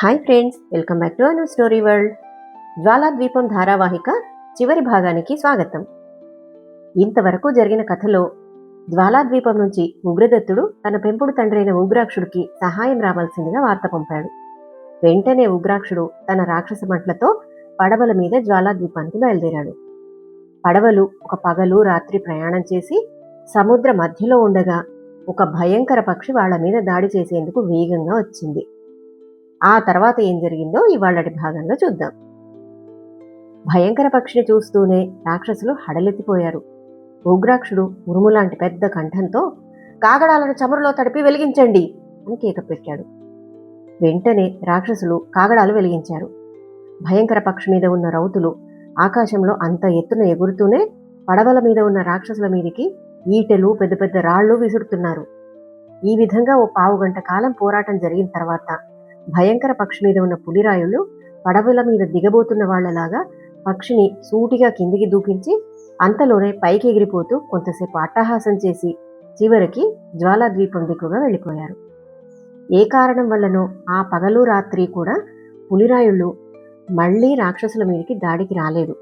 Hi friends welcome back to Anu story world జ్వాలాద్వీపం ధారావాహిక చివరి భాగానికి స్వాగతం. ఇంతవరకు జరిగిన కథలో జ్వాలాద్వీపం నుంచి ఉగ్రదత్తుడు తన పెంపుడు తండ్రైన ఉగ్రాక్షుడికి సహాయం రావాల్సిందిగా వార్త పంపాడు. వెంటనే ఉగ్రాక్షుడు తన రాక్షస మంటలతో పడవల మీద జ్వాలాద్వీపానికి బయలుదేరాడు. పడవలు ఒక పగలు రాత్రి ప్రయాణం చేసి సముద్ర మధ్యలో ఉండగా ఒక భయంకర పక్షి వాళ్ళ మీద దాడి చేసేందుకు వేగంగా వచ్చింది. ఆ తర్వాత ఏం జరిగిందో ఇవాళటి భాగంలో చూద్దాం. భయంకర పక్షిని చూస్తూనే రాక్షసులు హడలెత్తిపోయారు. ఉగ్రాక్షుడు ఉరుములాంటి పెద్ద కంఠంతో కాగడాలను చమురులో తడిపి వెలిగించండి అని కేక పెట్టాడు. వెంటనే రాక్షసులు కాగడాలు వెలిగించారు. భయంకర పక్షి మీద ఉన్న రౌతులు ఆకాశంలో అంత ఎత్తున ఎగురుతూనే పడవల మీద ఉన్న రాక్షసుల మీదికి ఈటెలు పెద్ద పెద్ద రాళ్ళు విసురుతున్నారు. ఈ విధంగా ఓ పావు గంట కాలం పోరాటం జరిగిన తర్వాత భయంకర పక్షి మీద ఉన్న పులిరాయులు పడవల మీద దిగబోతున్న వాళ్ళలాగా పక్షిని సూటిగా కిందికి దూకించి అంతలోనే పైకి ఎగిరిపోతూ కొంతసేపు అట్టహాసం చేసి చివరికి జ్వాలా ద్వీపం దిక్కుగా వెళ్ళిపోయారు. ఏ కారణం వల్లనో ఆ పగలు రాత్రి కూడా పులిరాయుళ్ళు మళ్ళీ రాక్షసుల మీదకి దాడికి రాలేదు.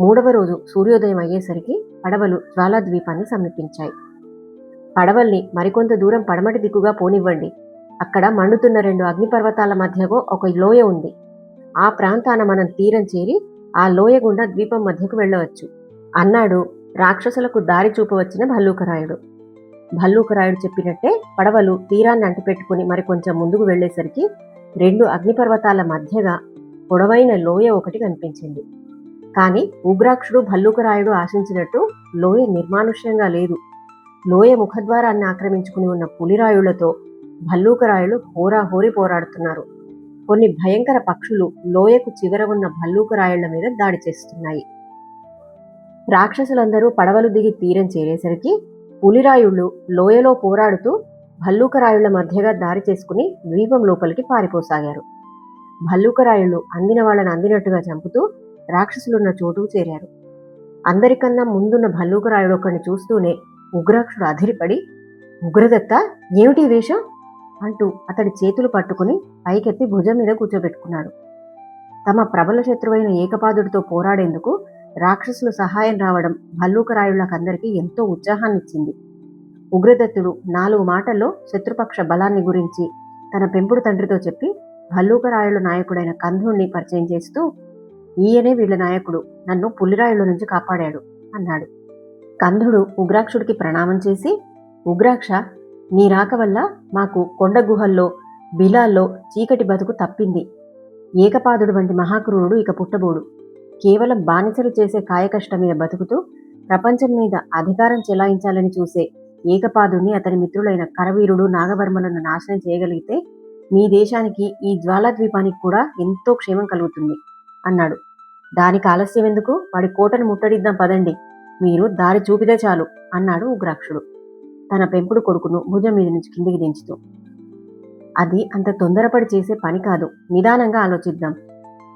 మూడవ రోజు సూర్యోదయం అయ్యేసరికి పడవలు జ్వాలా ద్వీపాన్ని సమీపించాయి. పడవల్ని మరికొంత దూరం పడమటి దిక్కుగా పోనివ్వండి. అక్కడ మండుతున్న రెండు అగ్నిపర్వతాల మధ్యకు ఒక లోయ ఉంది. ఆ ప్రాంతాన మనం తీరం చేరి ఆ లోయ గుండా ద్వీపం మధ్యకు వెళ్ళవచ్చు. అన్నాడు రాక్షసులకు దారి చూపవచ్చిన భల్లూకరాయుడు. భల్లూకరాయుడు చెప్పినట్టే పడవలు తీరాన్ని అంటిపెట్టుకుని మరి కొంచెం ముందుకు వెళ్ళేసరికి రెండు అగ్నిపర్వతాల మధ్యగా పొడవైన లోయ ఒకటి కనిపించింది. కానీ ఉగ్రాక్షుడు భల్లూకరాయుడు ఆశించినట్టు లోయ నిర్మానుష్యంగా లేదు. లోయ ముఖద్వారాన్ని ఆక్రమించుకుని ఉన్న పులిరాయుళ్ళతో భల్లూకరాయులు హోరాహోరి పోరాడుతున్నారు. కొన్ని భయంకర పక్షులు లోయకు చివర ఉన్న భల్లూకరాయళ్ళ మీద దాడి చేస్తున్నాయి. రాక్షసులందరూ పడవలు దిగి తీరం చేరేసరికి పులిరాయుళ్ళు లోయలో పోరాడుతూ భల్లూకరాయుళ్ళ మధ్యగా దారి చేసుకుని ద్వీపం లోపలికి పారిపోసాగారు. భల్లూకరాయుళ్ళు అందిన వాళ్ళని అందినట్టుగా చంపుతూ రాక్షసులున్న చోటుకు చేరారు. అందరికన్నా ముందున్న భల్లూకరాయుడు ఒకరిని చూస్తూనే ఉగ్రాక్షుడు అధిరిపడి ఉగ్రదత్త ఏమిటి వేషం? అంటూ అతడి చేతులు పట్టుకుని పైకెత్తి భుజం మీద కూర్చోబెట్టుకున్నాడు. తమ ప్రబల శత్రువైన ఏకపాదుడితో పోరాడేందుకు రాక్షసులు సహాయం రావడం భల్లూకరాయుళ్ళకందరికీ ఎంతో ఉత్సాహాన్నిచ్చింది. ఉగ్రదత్తుడు నాలుగు మాటల్లో శత్రుపక్ష బలాన్ని గురించి తన పెంపుడు తండ్రితో చెప్పి భల్లూకరాయుళ్ళ నాయకుడైన కంధుణ్ణి పరిచయం చేస్తూ ఈయనే వీళ్ళ నాయకుడు నన్ను పుల్లిరాయుల నుంచి కాపాడాడు అన్నాడు. కంధుడు ఉగ్రాక్షుడికి ప్రణామం చేసి ఉగ్రాక్ష నీ రాక వల్ల మాకు కొండ గుహల్లో బిలాల్లో చీకటి బతుకు తప్పింది. ఏకపాదుడు వంటి మహాక్రూరుడు ఇక పుట్టబోడు. కేవలం బానిసలు చేసే కాయకష్టం మీద బతుకుతూ ప్రపంచం మీద అధికారం చెలాయించాలని చూసే ఏకపాదుని అతని మిత్రులైన కరవీరుడు నాగవర్మలను నాశనం చేయగలిగితే మీ దేశానికి ఈ జ్వాలాద్వీపానికి కూడా ఎంతో క్షేమం కలుగుతుంది అన్నాడు. దానికి ఆలస్యం ఎందుకు వాడి కోటను ముట్టడిద్దాం పదండి. మీరు దారి చూపితే చాలు అన్నాడు ఉగ్రాక్షుడు. తన పెంపుడు కొడుకును భుజం మీద నుంచి కిందికి దించుతూ అది అంత తొందరపడి చేసే పని కాదు. నిదానంగా ఆలోచిద్దాం.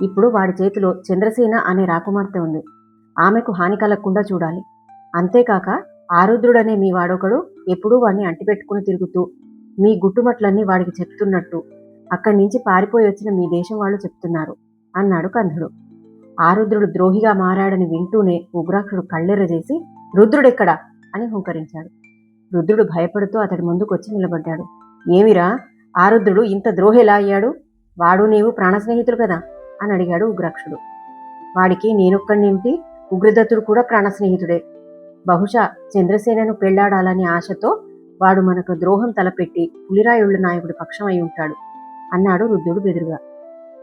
ఇప్పుడు వాడి చేతిలో చంద్రసేన అనే రాకుమార్తె ఉంది. ఆమెకు హాని కలగకుండా చూడాలి. అంతేకాక ఆరుద్రుడనే మీ వాడొకడు ఎప్పుడూ వాడిని అంటిపెట్టుకుని తిరుగుతూ మీ గుట్టుమట్లన్నీ వాడికి చెప్తున్నట్టు అక్కడి నుంచి పారిపోయి వచ్చిన మీ దేశం వాళ్ళు చెప్తున్నారు అన్నాడు కంధుడు ఆరుద్రుడు ద్రోహిగా మారాడని వింటూనే ఉగ్రాక్షుడు కళ్ళెరజేసి రుద్రుడెక్కడా? అని హుంకరించాడు. రుద్రుడు భయపడుతూ అతడి ముందుకొచ్చి నిలబడ్డాడు. ఏమిరా? ఆరుద్రుడు ఇంత ద్రోహెలా అయ్యాడు? వాడు నీవు ప్రాణ స్నేహితుడు కదా? అని అడిగాడు ఉగ్రాక్షుడు. వాడికి నేనొక్కడినేమిటి ఉగ్రదత్తుడు కూడా ప్రాణ స్నేహితుడే బహుశా చంద్రసేనను పెళ్ళాడాలనే ఆశతో వాడు మనకు ద్రోహం తలపెట్టి పులిరాయుళ్ళ నాయకుడి పక్షం అయి ఉంటాడు అన్నాడు రుద్రుడు బెదురుగా.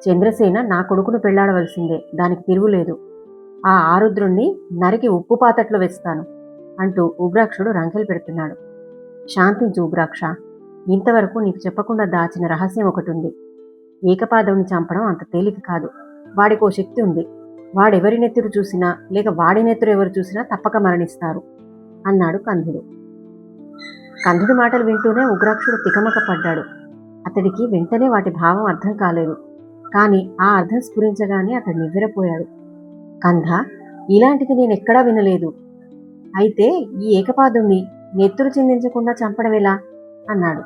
చంద్రసేన నా కొడుకును పెళ్ళాడవలసిందే. దానికి తిరుగులేదు ఆ ఆరుద్రుణ్ణి నరికి ఉప్పు పాతట్లో వేస్తాను. అంటూ ఉగ్రాక్షుడు రంకెలు పెడుతున్నాడు. శాంతించు ఉగ్రాక్ష ఇంతవరకు నీకు చెప్పకుండా దాచిన రహస్యం ఒకటి ఉంది ఏకపాదవుని చంపడం అంత తేలిక కాదు. వాడికో శక్తి ఉంది. వాడెవరి నెత్తురు చూసినా లేక వాడి నెత్తురు ఎవరు చూసినా తప్పక మరణిస్తారు అన్నాడు కంధుడు కంధుడి మాటలు వింటూనే ఉగ్రాక్షుడు తికమక పడ్డాడు. అతడికి వెంటనే వాటి భావం అర్థం కాలేదు. కానీ ఆ అర్థం స్ఫురించగానే అతడు నివ్వెరపోయాడు. కంధ ఇలాంటిది నేను ఎక్కడా వినలేదు. అయితే ఈ ఏకపాదుణ్ణి నెత్తురు చిందించకుండా చంపడమేలా అన్నాడు.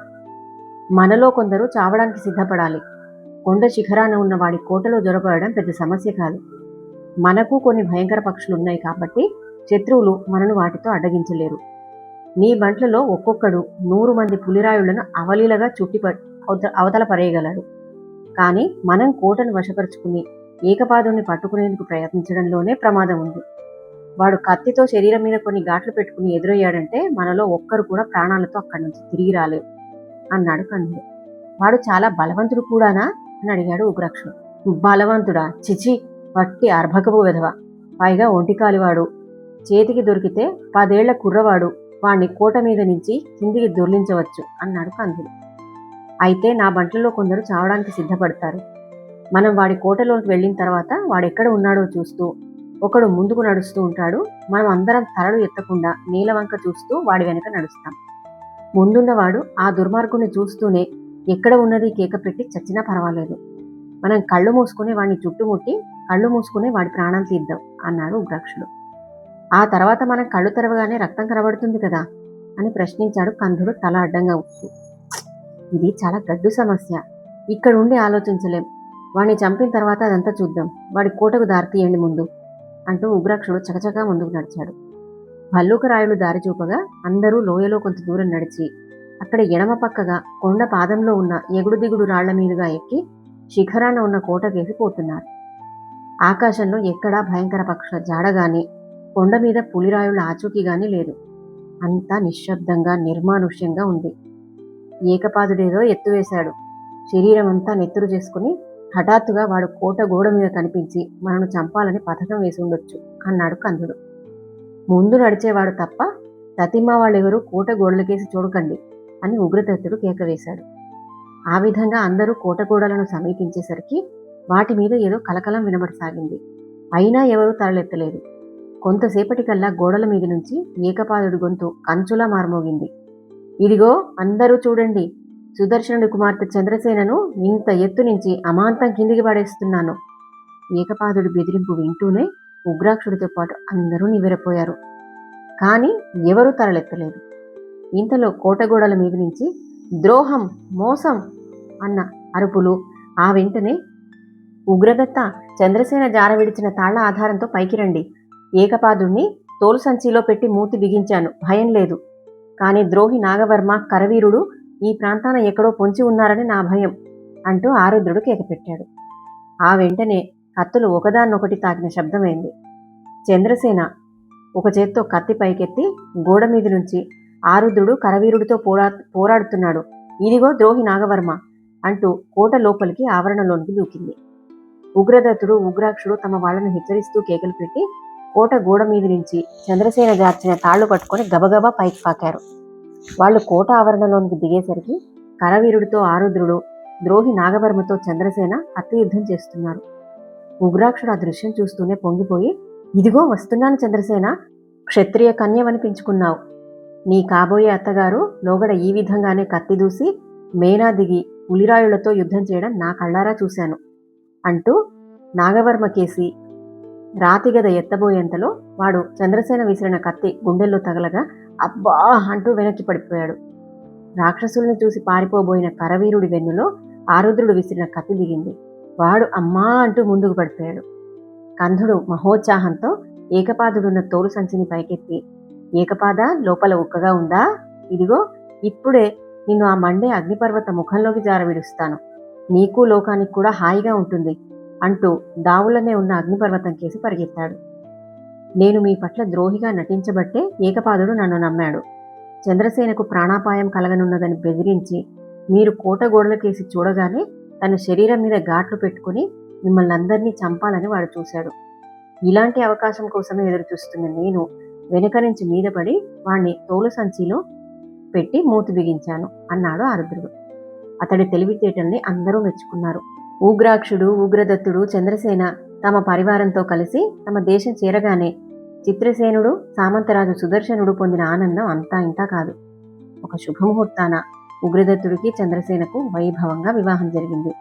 మనలో కొందరు చావడానికి సిద్ధపడాలి. కొండ శిఖరాన ఉన్న వాడి కోటలో జొరపడడం పెద్ద సమస్య కాదు. మనకు కొన్ని భయంకర పక్షులు ఉన్నాయి కాబట్టి శత్రువులు మనను వాటితో అడ్డగించలేరు. నీ బంట్లలో ఒక్కొక్కడు నూరు మంది పులిరాయులను అవలీలగా చుట్టి ప- అవతల పరేయగలడు. కానీ మనం కోటను వశపరుచుకుని ఏకపాదుని పట్టుకునేందుకు ప్రయత్నించడంలోనే ప్రమాదం ఉంది. వాడు కత్తితో శరీరం మీద కొన్ని ఘాట్లు పెట్టుకుని ఎదురయ్యాడంటే మనలో ఒక్కరు కూడా ప్రాణాలతో అక్కడి నుంచి తిరిగి రాలేదు అన్నాడు కన్నుడు వాడు చాలా బలవంతుడు కూడానా? అని అడిగాడు ఉగ్రక్షుడు బలవంతుడా? చిచి వట్టి అర్భకపు విధవ. పైగా ఒంటికాలివాడు. చేతికి దొరికితే పదేళ్ళ కుర్రవాడు. వాణ్ణి కోట మీద నుంచి కిందికి దొర్లించవచ్చు అన్నాడు కందుడు అయితే నా బంట్లలో కొందరు చావడానికి సిద్ధపడతారు. మనం వాడి కోటలోకి వెళ్ళిన తర్వాత వాడెక్కడ ఉన్నాడో చూస్తూ ఒకడు ముందుకు నడుస్తూ ఉంటాడు. మనం అందరం తలలు ఎత్తకుండా నీలవంక చూస్తూ వాడి వెనక నడుస్తాం. ముందున్నవాడు ఆ దుర్మార్గుని చూస్తూనే ఎక్కడ ఉన్నది కేక పెట్టి చచ్చినా పర్వాలేదు. మనం కళ్ళు మూసుకుని వాడిని చుట్టుముట్టి కళ్ళు మూసుకుని వాడి ప్రాణం తీద్దాం అన్నాడు ఉగ్రాక్షుడు ఆ తర్వాత మనం కళ్ళు తెరవగానే రక్తం కనబడుతుంది కదా అని ప్రశ్నించాడు కంధుడు తల అడ్డంగా ఊపుతూ. ఇది చాలా గడ్డు సమస్య. ఇక్కడ ఉండి ఆలోచించలేం. వాడిని చంపిన తర్వాత అదంతా చూద్దాం. వాడి కోటకు దారితీయండి ముందు. అంటూ ఉగ్రాక్షుడు చకచకా ముందుకు నడిచాడు. పల్లూకరాయులు దారి చూపగా అందరూ లోయలో కొంత దూరం నడిచి అక్కడ ఎడమ పక్కగా కొండ పాదంలో ఉన్న ఎగుడు దిగుడు రాళ్ళ మీదుగా ఎక్కి శిఖరాన ఉన్న కోట వేసి పోతున్నారు. ఆకాశంలో ఎక్కడా భయంకర పక్షుల జాడగాని కొండ మీద పులిరాయుల ఆచూకీ గాని లేదు. అంతా నిశ్శబ్దంగా నిర్మానుష్యంగా ఉంది. ఏకపాదుడేదో ఎత్తువేశాడు. శరీరం అంతా నెత్తురు చేసుకుని హఠాత్తుగా వాడు కోట గోడ మీద కనిపించి మనను చంపాలని పథకం వేసి ఉండొచ్చు అన్నాడు కందుడు. ముందు నడిచేవాడు తప్ప తతిమ్మ వాళ్ళెవరూ కోట గోడలకేసి చూడకండి అని ఉగ్రదత్తుడు కేకవేశాడు ఆ విధంగా అందరూ కోట గోడలను సమీపించేసరికి వాటి మీద ఏదో కలకలం వినబడసాగింది. అయినా ఎవరూ తరలెత్తలేదు కొంతసేపటికల్లా గోడల మీద నుంచి ఏకపాదుడి గొంతు కంచులా మారుమోగింది. ఇదిగో అందరూ చూడండి సుదర్శనుడి కుమార్తె చంద్రసేనను ఇంత ఎత్తు నుంచి అమాంతం కిందికి పడేస్తున్నాను. ఏకపాదుడి బెదిరింపు వింటూనే ఉగ్రాక్షుడితో పాటు అందరూ నివ్వెరపోయారు. కానీ ఎవరూ తరలెత్తలేదు ఇంతలో కోటగోడల మీద నుంచి ద్రోహం మోసం అన్న అరుపులు ఆ వెంటనే ఉగ్రదత్త చంద్రసేన జార విడిచిన తాళ్ళ ఆధారంతో పైకి రండి. ఏకపాదుణ్ణి తోలు సంచిలో పెట్టి మూతి బిగించాను. భయం లేదు. కానీ ద్రోహి నాగవర్మ కరవీరుడు ఈ ప్రాంతాన ఎక్కడో పొంచి ఉన్నారని నా భయం అంటూ ఆరుద్రుడు కేకపెట్టాడు ఆ వెంటనే కత్తులు ఒకదాన్నొకటి తాకిన శబ్దమైంది. చంద్రసేన ఒక చేత్తో కత్తి పైకెత్తి గోడ మీద నుంచి ఆరుద్రుడు కరవీరుడితో పోరా పోరాడుతున్నాడు. ఇదిగో ద్రోహి నాగవర్మ అంటూ కోట లోపలికి ఆవరణలోనికి దూకింది. ఉగ్రదత్తుడు ఉగ్రాక్షుడు తమ వాళ్ళను హెచ్చరిస్తూ కేకలు పెట్టి కోట గోడ మీద నుంచి చంద్రసేన జార్చిన తాళ్ళు పట్టుకొని గబగబా పైకి పాకారు. వాళ్ళు కోట ఆవరణలోనికి దిగేసరికి కరవీరుడితో ఆరుద్రుడు ద్రోహి నాగవర్మతో చంద్రసేన అత్తయుద్ధం యుద్ధం చేస్తున్నారు. ఉగ్రాక్షుడు ఆ దృశ్యం చూస్తూనే పొంగిపోయి ఇదిగో వస్తున్నాను చంద్రసేన. క్షత్రియ కన్యవనిపించుకున్నావు నీ కాబోయే అత్తగారు లోగడ ఈ విధంగానే కత్తి దూసి మేనా దిగి ఉలిరాయులతో యుద్ధం చేయడం నా కళ్ళారా చూశాను అంటూ నాగవర్మ కేసి రాతిగద ఎత్తబోయేంతలో వాడు చంద్రసేన విసిరిన కత్తి గుండెల్లో తగలగా అబ్బా అంటూ వెనక్కి పడిపోయాడు. రాక్షసుల్ని చూసి పారిపోబోయిన కరవీరుడి వెన్నులో ఆరుద్రుడు విసిరిన కత్తి దిగింది. వాడు అమ్మా అంటూ ముందుకు పడిపోయాడు. కంధుడు మహోత్సాహంతో ఏకపాదుడున్న తోలు సంచిని పైకెత్తి ఏకపాద లోపల ఉక్కగా ఉందా? ఇదిగో ఇప్పుడే నిన్ను ఆ మండే అగ్నిపర్వత ముఖంలోకి జారవిడుస్తాను. నీకు లోకానికి కూడా హాయిగా ఉంటుంది అంటూ దావులనే ఉన్న అగ్నిపర్వతం కేసి పరిగెత్తాడు. నేను మీ పట్ల ద్రోహిగా నటించబట్టే ఏకపాదుడు నన్ను నమ్మాడు. చంద్రసేనకు ప్రాణాపాయం కలగనున్నదని బెదిరించి మీరు కోట గోడలకేసి చూడగానే తన శరీరం మీద ఘాట్లు పెట్టుకుని మిమ్మల్ని అందరినీ చంపాలని వాడు చూశాడు. ఇలాంటి అవకాశం కోసమే ఎదురుచూస్తున్న నేను వెనుక నుంచి మీద పడి వాణ్ణి తోలు సంచిలో పెట్టి మూతి బిగించాను అన్నాడు ఆరుద్రుడు. అతడి తెలివితేటల్ని అందరూ మెచ్చుకున్నారు. ఉగ్రాక్షుడు ఉగ్రదత్తుడు చంద్రసేన తమ పరివారంతో కలిసి తమ దేశం చేరగానే చిత్రసేనుడు సామంతరాజు సుదర్శనుడు పొందిన ఆనందం అంతా ఇంతా కాదు. ఒక శుభముహూర్తాన ఉగ్రదత్తుడికి చంద్రసేనకు వైభవంగా వివాహం జరిగింది.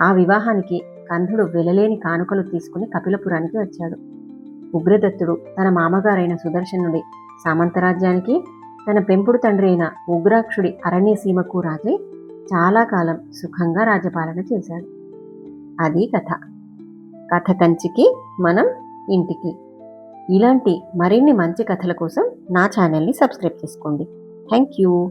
ఆ వివాహానికి కంధుడు వెలలేని కానుకలు తీసుకుని కపిలపురానికి వచ్చాడు. ఉగ్రదత్తుడు తన మామగారైన సుదర్శనుడి సామంతరాజ్యానికి తన పెంపుడు తండ్రి అయిన ఉగ్రాక్షుడి అరణ్యసీమకు రాజై చాలా కాలం సుఖంగా రాజ్యపాలన చేశాడు. అది కథ. కథ కంచికి మనం ఇంటికి. ఇలాంటి మరిన్ని మంచి కథల కోసం నా ఛానల్ని సబ్స్క్రైబ్ చేసుకోండి. Thank you.